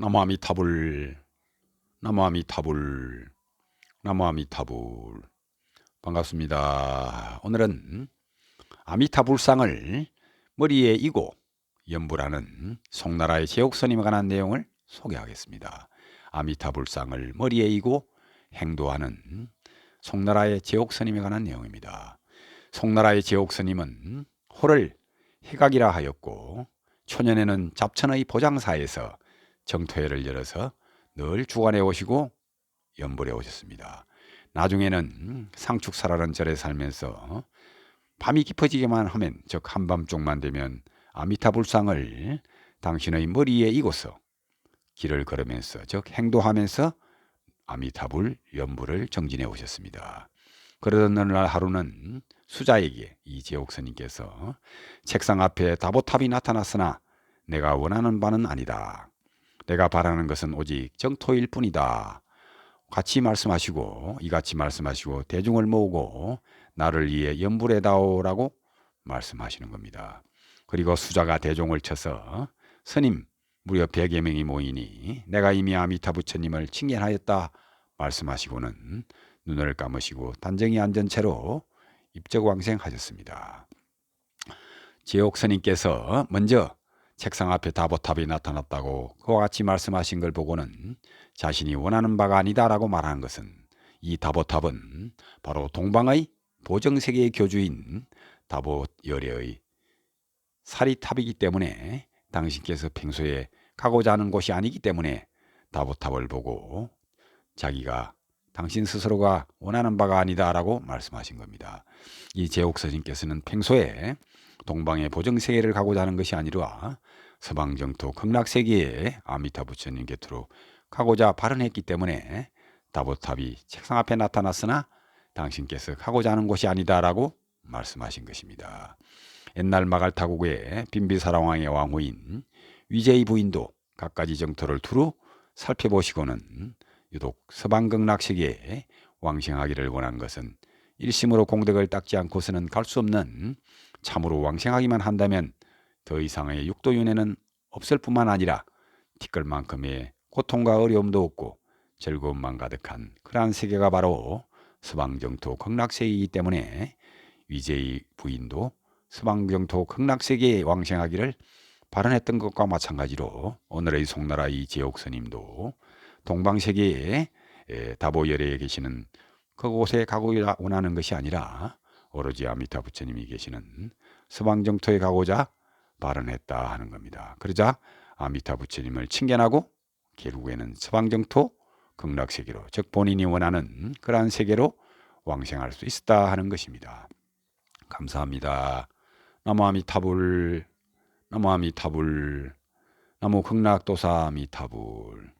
나무아미타불 나무아미타불 나무아미타불 반갑습니다. 오늘은 아미타불상을 머리에 이고 연불하는 송나라의 제옥선임에 관한 내용을 소개하겠습니다. 아미타불상을 머리에 이고 행도하는 송나라의 제옥선임에 관한 내용입니다. 송나라의 제옥선임은 호를 해각이라 하였고 초년에는 잡천의 보장사에서 정토회를 열어서 늘 주관해 오시고 연불해 오셨습니다. 나중에는 상축사라는 절에 살면서 밤이 깊어지기만 하면 즉 한밤중만 되면 아미타불상을 당신의 머리에 이고서 길을 걸으면서 즉 행도하면서 아미타불 연불을 정진해 오셨습니다. 그러던 어느 날 하루는 수자에게 이 제옥스님께서 책상 앞에 다보탑이 나타났으나 내가 원하는 바는 아니다. 내가 바라는 것은 오직 정토일 뿐이다. 같이 말씀하시고 이같이 말씀하시고 대중을 모으고 나를 위해 연불해다오라고 말씀하시는 겁니다. 그리고 수자가 대종을 쳐서 스님 무려 100여 명이 모이니 내가 이미 아미타 부처님을 칭견하였다 말씀하시고는 눈을 감으시고 단정히 앉은 채로 입적왕생하셨습니다. 지옥 스님께서 먼저 책상 앞에 다보탑이 나타났다고 그와 같이 말씀하신 걸 보고는 자신이 원하는 바가 아니다라고 말하는 것은 이 다보탑은 바로 동방의 보정세계의 교주인 다보열애의 사리탑이기 때문에 당신께서 평소에 가고자 하는 곳이 아니기 때문에 다보탑을 보고 자기가 당신 스스로가 원하는 바가 아니다라고 말씀하신 겁니다. 이 제옥서신께서는 평소에 동방의 보정 세계를 가고자 하는 것이 아니라 서방 정토 극락 세계에 아미타 부처님 곁으로 가고자 발언했기 때문에 다보탑이 책상 앞에 나타났으나 당신께서 가고자 하는 곳이 아니다라고 말씀하신 것입니다. 옛날 마갈타국의 빈비사랑왕의 왕후인 위제의 부인도 갖가지 정토를 두루 살펴보시고는 유독 서방극락 세계에 왕생하기를 원한 것은 일심으로 공덕을 닦지 않고서는 갈 수 없는 참으로 왕생하기만 한다면 더 이상의 육도윤회는 없을 뿐만 아니라 티끌만큼의 고통과 어려움도 없고 즐거움만 가득한 그러한 세계가 바로 서방정토 극락세이기 때문에 위제의 부인도 서방정토 극락세계에 왕생하기를 발언했던 것과 마찬가지로 오늘의 송나라의 제옥스님도 동방세계에 다보열에 계시는 그곳에 가고 원하는 것이 아니라 오로지 아미타 부처님이 계시는 서방 정토에 가고자 발언했다 하는 겁니다. 그러자 아미타 부처님을 칭견하고 결국에는 서방 정토 극락 세계로 즉 본인이 원하는 그러한 세계로 왕생할 수 있다 하는 것입니다. 감사합니다. 나무 아미타불 나무 아미타불 나무 극락도사 아미타불